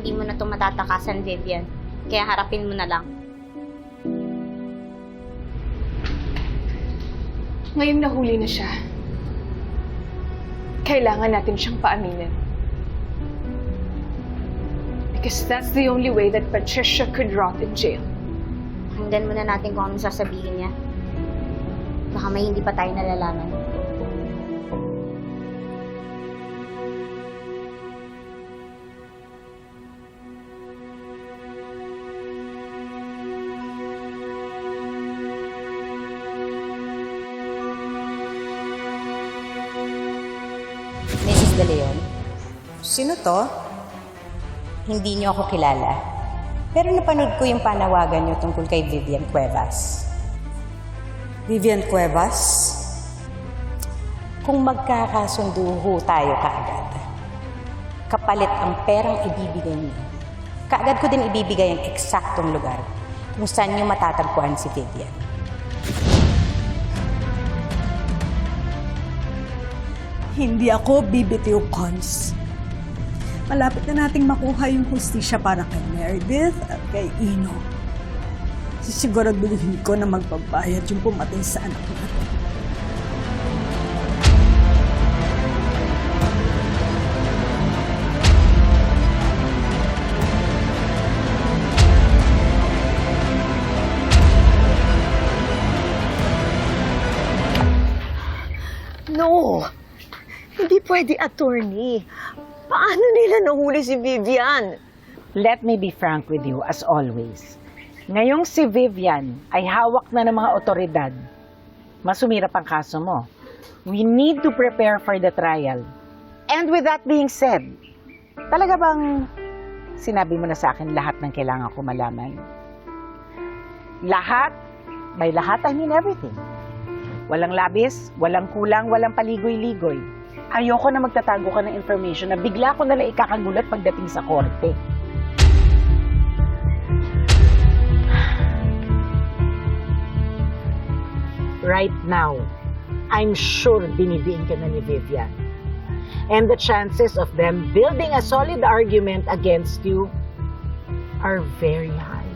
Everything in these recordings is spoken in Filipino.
hindi mo na ito matatakasan, Vivian. Kaya harapin mo na lang. Ngayong nahuli na siya, kailangan natin siyang paaminin. Because that's the only way that Patricia could rot in jail. Hanggan muna natin kung anong sasabihin niya. Baka may hindi pa tayo nalalaman. Sino to? hindi niyo ako kilala. Pero napanood ko yung panawagan niyo tungkol kay Vivian Cuevas. Vivian Cuevas? Kung magkakasundo ho tayo kaagad, kapalit ang perang ibibigay niyo. Kaagad ko din ibibigay ang eksaktong lugar kung saan niyo matatagpuan si Vivian. Hindi ako bibitiw, Cons. Malapit na nating makuha yung hustisya para kay Meredith at kay Ino. Sisiguraduhin ko na magbabayad yung pumatay sa anak natin. No! Hindi pwede, attorney. Paano nila nahuli si Vivian? Let me be frank with you, as always. Ngayong si Vivian ay hawak na ng mga otoridad, masumirap ang kaso mo. We need to prepare for the trial. And with that being said, talaga bang sinabi mo na sa akin lahat ng kailangan ko malaman? Lahat? By lahat, I mean everything. Walang labis, walang kulang, walang paligoy-ligoy. Ayoko na magtatago ka ng information na bigla ko nalang ikakagulat pagdating sa korte. Right now, I'm sure binibiin ka na ni Vivian. And the chances of them building a solid argument against you are very high.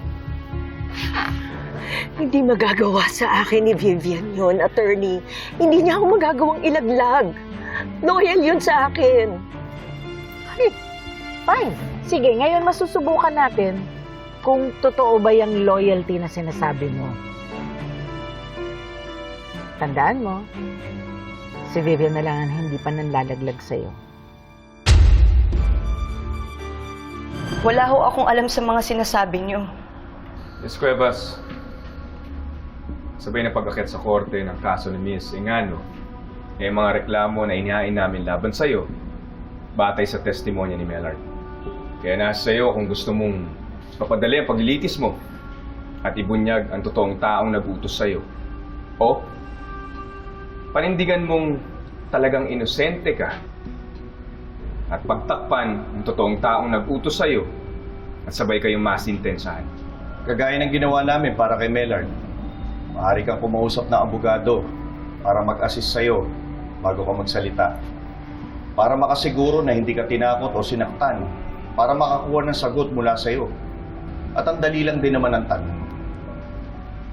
Hindi magagawa sa akin ni Vivian yon, attorney. Hindi niya ako magagawang ilaglag. Loyal yun sa akin. Fine. Sige, ngayon masusubukan natin kung totoo ba yung loyalty na sinasabi mo. Tandaan mo, si Vivian na lang ang hindi pa nanlalaglag sa'yo. Wala ho akong alam sa mga sinasabi niyo. Miss Cuevas, sabay na pag-akit sa korte ng kaso ni Miss Engano, may mga reklamo na inihain namin laban sa'yo, batay sa testimonya ni Mellard. Kaya nasa sa'yo kung gusto mong papadali ang paglilitis mo at ibunyag ang totoong taong nagutos sa'yo. O, panindigan mong talagang inosente ka at pagtakpan ang totoong taong nag-utos sa'yo at sabay kayong masintensahan. Kagaya ng ginawa namin para kay Mellard. Maaari kang kumausap ng abogado para mag-assist sa'yo bago ka magsalita. Para makasiguro na hindi ka tinakot o sinaktan. Para makakuha ng sagot mula sa'yo. At ang dali lang din naman ang tanong.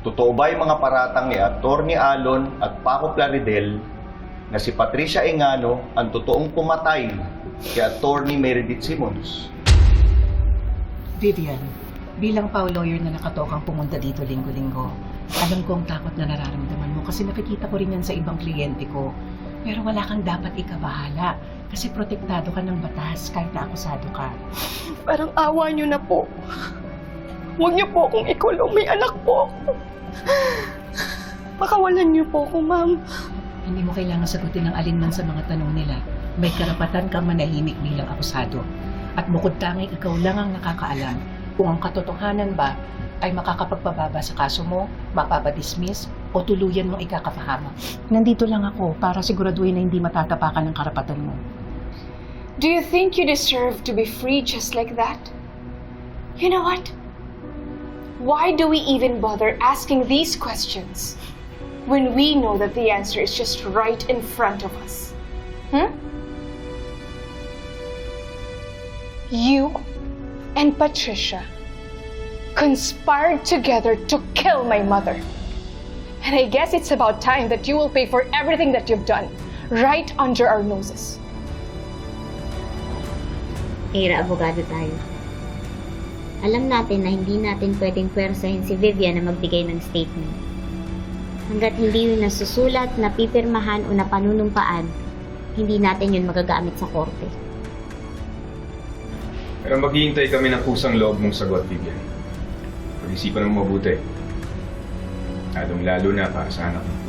Totoo ba yung mga paratang ni Atty. Alon at Paco Plaridel na si Patricia Engano ang totoong pumatay kay Atty. Meredith Simmons? Vivian, bilang pau lawyer na nakatokang pumunta dito linggo-linggo, alam ko ang takot na nararamdaman mo kasi nakikita ko rin yan sa ibang kliyente ko. Pero wala kang dapat ikabahala kasi protektado ka ng batas kahit na akusado ka. Parang awa niyo na po. Huwag niyo po akong ikulong. May anak po ako. Pakawalan niyo po ako, ma'am. Hindi mo kailangan sagutin ng alinman sa mga tanong nila. May karapatan kang manahimik bilang akusado. At bukod tanging ikaw lang ang nakakaalam kung ang katotohanan ba ay makakapagpababa sa kaso mo, mapabadismiss, o tuluyan mong ikakapahamak. Nandito lang ako para siguraduhin na hindi matatapakan ng karapatan mo. Do you think you deserve to be free just like that? You know what? Why do we even bother asking these questions when we know that the answer is just right in front of us? Hmm? You and Patricia conspired together to kill my mother. And I guess it's about time that you will pay for everything that you've done right under our noses. Ira, abogado tayo. Alam natin na hindi natin pwedeng pwersahin si Vivian na magbigay ng statement. Hanggat hindi yun nasusulat, napipirmahan o napanunumpaan, hindi natin yun magagamit sa korte. Pero maghihintay kami ng kusang loob mong sagot, Vivian. Pag-isipan mo mabuti. Lalong lalo na para sa anak mo.